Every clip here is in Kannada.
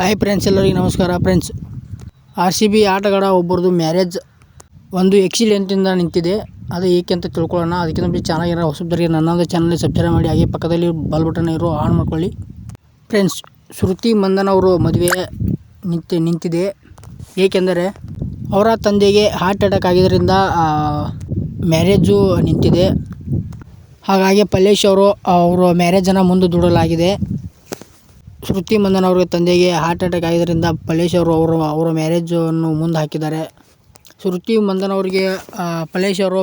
ಹಾಯ್ ಫ್ರೆಂಡ್ಸ್ ಎಲ್ಲರಿಗೆ ನಮಸ್ಕಾರ. ಫ್ರೆಂಡ್ಸ್ ಆರ್ ಸಿ ಬಿ ಆಟಗಾರ ಒಬ್ಬರದು ಮ್ಯಾರೇಜ್ ಒಂದು ಎಕ್ಸಿಡೆಂಟಿಂದ ನಿಂತಿದೆ. ಅದು ಏಕೆ ಅಂತ ತಿಳ್ಕೊಳ್ಳೋಣ. ಅದಕ್ಕಿಂತ ಮುಂಚೆ ಚಾನಲ್ ಹೊಸಬರಿಗೆ ನನ್ನೊಂದು ಚಾನಲ್ ಸಬ್ಸ್ಕ್ರೈಬ್ ಮಾಡಿ. ಹಾಗೆ ಪಕ್ಕದಲ್ಲಿ ಬಲ್ ಬಟನ್ ಇರೋ ಆನ್ ಮಾಡ್ಕೊಳ್ಳಿ. ಫ್ರೆಂಡ್ಸ್ ಶ್ರುತಿ ಮಂದನ್ ಅವರು ಮದುವೆ ನಿಂತು, ನಿಂತಿದೆ. ಏಕೆಂದರೆ ಅವರ ತಂದೆಗೆ ಹಾರ್ಟ್ ಅಟ್ಯಾಕ್ ಆಗಿದ್ದರಿಂದ ಮ್ಯಾರೇಜು ನಿಂತಿದೆ. ಹಾಗಾಗಿ ಪಲ್ಲೇಶ್ ಅವರು, ಅವರ ಮ್ಯಾರೇಜನ್ನು ಮುಂದೆ ದೂಡಲಾಗಿದೆ. ಶ್ರುತಿ ಮಂದನ್ ಅವರ ತಂದೆಗೆ ಹಾರ್ಟ್ ಅಟ್ಯಾಕ್ ಆಗಿದ್ದರಿಂದ ಪಲೇಶ್ ಅವರು ಅವರು ಅವರ ಮ್ಯಾರೇಜನ್ನು ಮುಂದೆ ಹಾಕಿದ್ದಾರೆ ಶ್ರುತಿ ಮಂದನ್ ಅವರಿಗೆ ಪಲೇಶ್ ಅವರು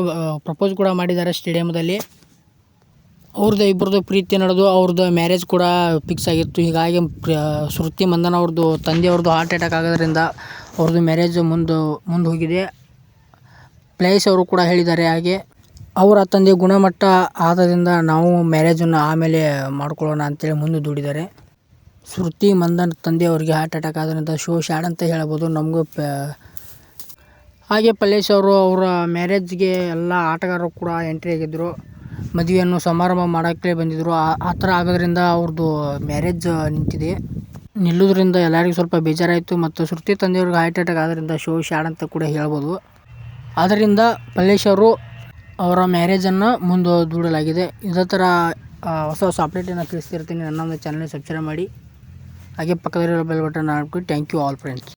ಪ್ರಪೋಸ್ ಕೂಡ ಮಾಡಿದ್ದಾರೆ ಸ್ಟೇಡಿಯಮ್ದಲ್ಲಿ ಅವ್ರದ್ದು ಇಬ್ಬರದ್ದು ಪ್ರೀತಿ ನಡೆದು ಅವ್ರದ್ದು ಮ್ಯಾರೇಜ್ ಕೂಡ ಫಿಕ್ಸ್ ಆಗಿತ್ತು. ಹೀಗಾಗಿ ಶ್ರುತಿ ಮಂದನ್ ಅವ್ರದ್ದು ತಂದೆಯವ್ರದ್ದು ಹಾರ್ಟ್ ಅಟ್ಯಾಕ್ ಆಗೋದ್ರಿಂದ ಅವ್ರದ್ದು ಮ್ಯಾರೇಜ್ ಮುಂದೆ ಮುಂದೆ ಹೋಗಿದೆ ಪ್ಲೇಸ್ ಅವರು ಕೂಡ ಹೇಳಿದ್ದಾರೆ ಹಾಗೆ, ಅವರ ತಂದೆ ಗುಣಮಟ್ಟ ಆದ್ದರಿಂದ ನಾವು ಮ್ಯಾರೇಜನ್ನು ಆಮೇಲೆ ಮಾಡ್ಕೊಳ್ಳೋಣ ಅಂತೇಳಿ ಮುಂದೆ ದೂಡಿದ್ದಾರೆ. ಶ್ರುತಿ ಮಂದನ್ ತಂದೆಯವರಿಗೆ ಹಾರ್ಟ್ ಅಟ್ಯಾಕ್ ಆದ್ರಿಂದ ಶೋ ಶ್ಯಾಡ್ ಅಂತ ಹೇಳ್ಬೋದು. ನಮಗೂ, ಪ, ಹಾಗೆ ಪಲ್ಲೇಶ್ ಅವರು ಅವರ ಮ್ಯಾರೇಜ್ಗೆ ಎಲ್ಲ ಆಟಗಾರರು ಕೂಡ ಎಂಟ್ರಿ ಆಗಿದ್ದರು ಮದುವೆಯನ್ನು ಸಮಾರಂಭ ಮಾಡೋಕ್ಕೆ ಬಂದಿದ್ದರು ಆ- ಥರ ಆಗೋದ್ರಿಂದ ಅವ್ರದ್ದು ಮ್ಯಾರೇಜ್ ನಿಂತಿದೆ. ನಿಲ್ಲೋದ್ರಿಂದ ಎಲ್ಲರಿಗೂ ಸ್ವಲ್ಪ ಬೇಜಾರಾಯಿತು ಮತ್ತು ಶ್ರುತಿ ತಂದೆಯವ್ರಿಗೆ ಹಾರ್ಟ್ ಅಟ್ಯಾಕ್ ಆದ್ರಿಂದ ಶೋ ಶ್ಯಾಡ್ ಅಂತ ಕೂಡ ಹೇಳ್ಬೋದು. ಆದ್ದರಿಂದ ಪಲ್ಲೇಶ್ ಅವರು ಅವರ ಮ್ಯಾರೇಜನ್ನು ಮುಂದೆ ದೂಡಲಾಗಿದೆ ಇದೇ ಥರ ಹೊಸ ಹೊಸ ಅಪ್ಡೇಟನ್ನು ತಿಳಿಸ್ತಿರ್ತೀನಿ. ನನ್ನ ಚಾನಲ್ ಸಬ್ಸ್ಕ್ರೈಬ್ ಮಾಡಿ. ಹಾಗೆ ಪಕ್ಕದಲ್ಲಿರೋ ಬೆಲ್ ಬಟನ್ ಹಾಕಿ ಥ್ಯಾಂಕ್ ಯು ಆಲ್ ಫ್ರೆಂಡ್ಸ್